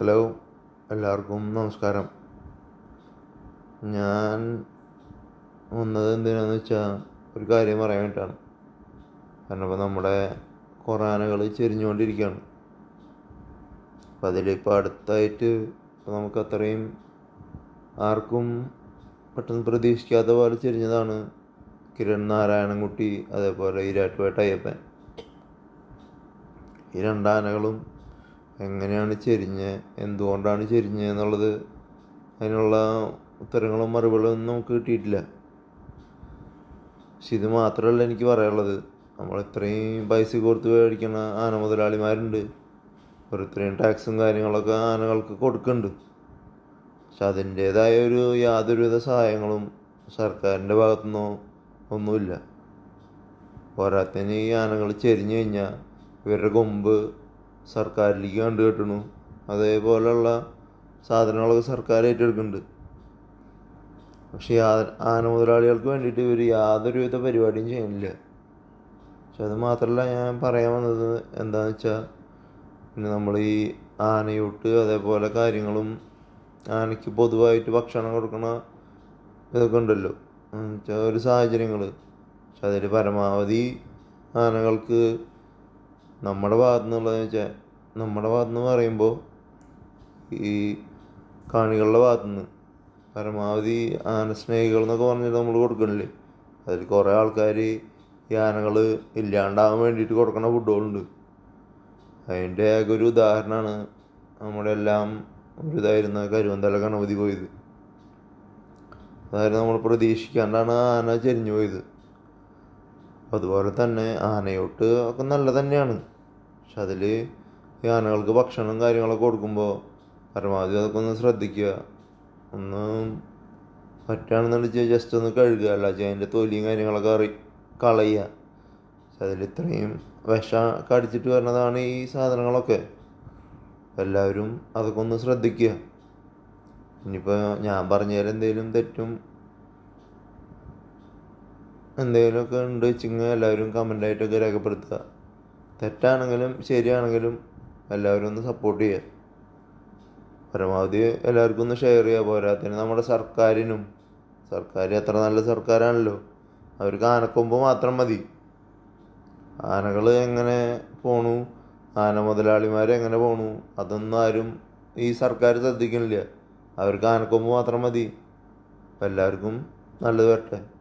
Hello എല്ലാവർക്കും നമസ്കാരം. ഞാൻ വന്നത് എന്തിനാന്ന് വെച്ചാൽ ഒരു കാര്യം പറയാൻ വേണ്ടിയിട്ടാണ് കാരണം ഇപ്പോൾ നമ്മുടെ കൊറാനകൾ ചെരിഞ്ഞുകൊണ്ടിരിക്കുകയാണ്. അപ്പം അതിലിപ്പോൾ അടുത്തായിട്ട് ഇപ്പോൾ നമുക്ക് അത്രയും ആർക്കും പെട്ടെന്ന് പ്രതീക്ഷിക്കാത്ത പോലെ ചെരിഞ്ഞതാണ് കിരൺ നാരായണൻകുട്ടി അതേപോലെ ഈരാട്ടുപേട്ട അയ്യപ്പൻ. ഈ രണ്ടാനകളും എങ്ങനെയാണ് ചെരിഞ്ഞ് എന്തുകൊണ്ടാണ് ചെരിഞ്ഞ് എന്നുള്ളത് അതിനുള്ള ഉത്തരങ്ങളും മറുപടികളും നമുക്ക് കിട്ടിയിട്ടില്ല. പക്ഷെ ഇത് മാത്രമല്ല എനിക്ക് പറയാനുള്ളത്. നമ്മൾ ഇത്രയും പൈസ കൊടുത്ത് മേടിക്കുന്ന ആന മുതലാളിമാരുണ്ട്. ഇത്രയും ടാക്സും കാര്യങ്ങളൊക്കെ ആനകൾക്ക് കൊടുക്കുന്നുണ്ട്. പക്ഷെ അതിന്റേതായ ഒരു യാതൊരുവിധ സഹായങ്ങളും സർക്കാരിന്റെ ഭാഗത്തുനിന്നോ ഒന്നുമില്ല. പോരാത്തതിന് ഈ ആനകൾ ചെരിഞ്ഞു കഴിഞ്ഞാൽ ഇവരുടെ കൊമ്പ് സർക്കാരിലേക്ക് കണ്ടു കെട്ടണു. അതേപോലെയുള്ള സാധനങ്ങളൊക്കെ സർക്കാർ ഏറ്റെടുക്കുന്നുണ്ട്. പക്ഷേ ആന മുതലാളികൾക്ക് വേണ്ടിയിട്ട് ഇവർ യാതൊരുവിധ പരിപാടിയും ചെയ്യുന്നില്ല. പക്ഷെ അത് മാത്രമല്ല ഞാൻ പറയാൻ വന്നത് എന്താണെന്ന് വെച്ചാൽ പിന്നെ നമ്മൾ ഈ ആനയൂട്ട് അതേപോലെ കാര്യങ്ങളും ആനയ്ക്ക് പൊതുവായിട്ട് ഭക്ഷണം കൊടുക്കണ ഇതൊക്കെ ഉണ്ടല്ലോ. എന്നുവെച്ചാൽ ഒരു സാഹചര്യങ്ങൾ പക്ഷെ അതിൽ പരമാവധി ആനകൾക്ക് നമ്മുടെ ഭാഗത്തു നിന്നുള്ളതെന്ന് വെച്ചാൽ നമ്മുടെ ഭാഗത്തു നിന്ന് പറയുമ്പോൾ ഈ കാണികളുടെ ഭാഗത്തു നിന്ന് പരമാവധി ആന സ്നേഹികൾ എന്നൊക്കെ പറഞ്ഞിട്ട് നമ്മൾ കൊടുക്കണില്ലേ? അതിൽ കുറേ ആൾക്കാർ ഈ ആനകൾ ഇല്ലാണ്ടാവാൻ വേണ്ടിയിട്ട് കൊടുക്കുന്ന ഫുഡുകളുണ്ട്. അതിന്റെ ഒക്കെ ഒരു ഉദാഹരണമാണ് നമ്മുടെ എല്ലാം ഒരു ഇതായിരുന്ന കരുവന്തല ഗണപതി പോയത്. അതായത് നമ്മൾ പ്രതീക്ഷിക്കാണ്ടാണ് ആന ചെരിഞ്ഞു പോയത്. അതുപോലെ തന്നെ ആനയോട്ട് ഒക്കെ നല്ലത് തന്നെയാണ്. പക്ഷെ അതിൽ ഈ ആനകൾക്ക് ഭക്ഷണം കാര്യങ്ങളൊക്കെ കൊടുക്കുമ്പോൾ പരമാവധി അതൊക്കെ ഒന്ന് ശ്രദ്ധിക്കുക. ഒന്ന് പറ്റുകയാണെന്നുണ്ടെങ്കിൽ ജസ്റ്റ് ഒന്ന് കഴുകുക. അല്ല അതിന്റെ തൊലിയും കാര്യങ്ങളൊക്കെ അറി കളയുക. പക്ഷെ അതിൽ ഇത്രയും വിഷം കടിച്ചിട്ട് വരുന്നതാണ് ഈ സാധനങ്ങളൊക്കെ. എല്ലാവരും അതൊക്കെ ഒന്ന് ശ്രദ്ധിക്കുക. ഇനിയിപ്പോൾ ഞാൻ പറഞ്ഞതിൽ എന്തെങ്കിലും തെറ്റും എന്തെങ്കിലുമൊക്കെ ഉണ്ട് വെച്ചിങ്ങ എല്ലാവരും കമന്റായിട്ടൊക്കെ രേഖപ്പെടുത്തുക. തെറ്റാണെങ്കിലും ശരിയാണെങ്കിലും എല്ലാവരും ഒന്ന് സപ്പോർട്ട് ചെയ്യുക. പരമാവധി എല്ലാവർക്കും ഒന്ന് ഷെയർ ചെയ്യുക. പോരാത്തിന് നമ്മുടെ സർക്കാരിനും സർക്കാർ എത്ര നല്ല സർക്കാരാണല്ലോ. അവർക്ക് ആനക്കൊമ്പ് മാത്രം മതി. ആനകൾ എങ്ങനെ പോണു? ആന മുതലാളിമാർ എങ്ങനെ പോണു? അതൊന്നും ആരും ഈ സർക്കാർ ശ്രദ്ധിക്കണില്ല അവർക്ക് ആനക്കൊമ്പ് മാത്രം മതി. എല്ലാവർക്കും നല്ലത് വരട്ടെ.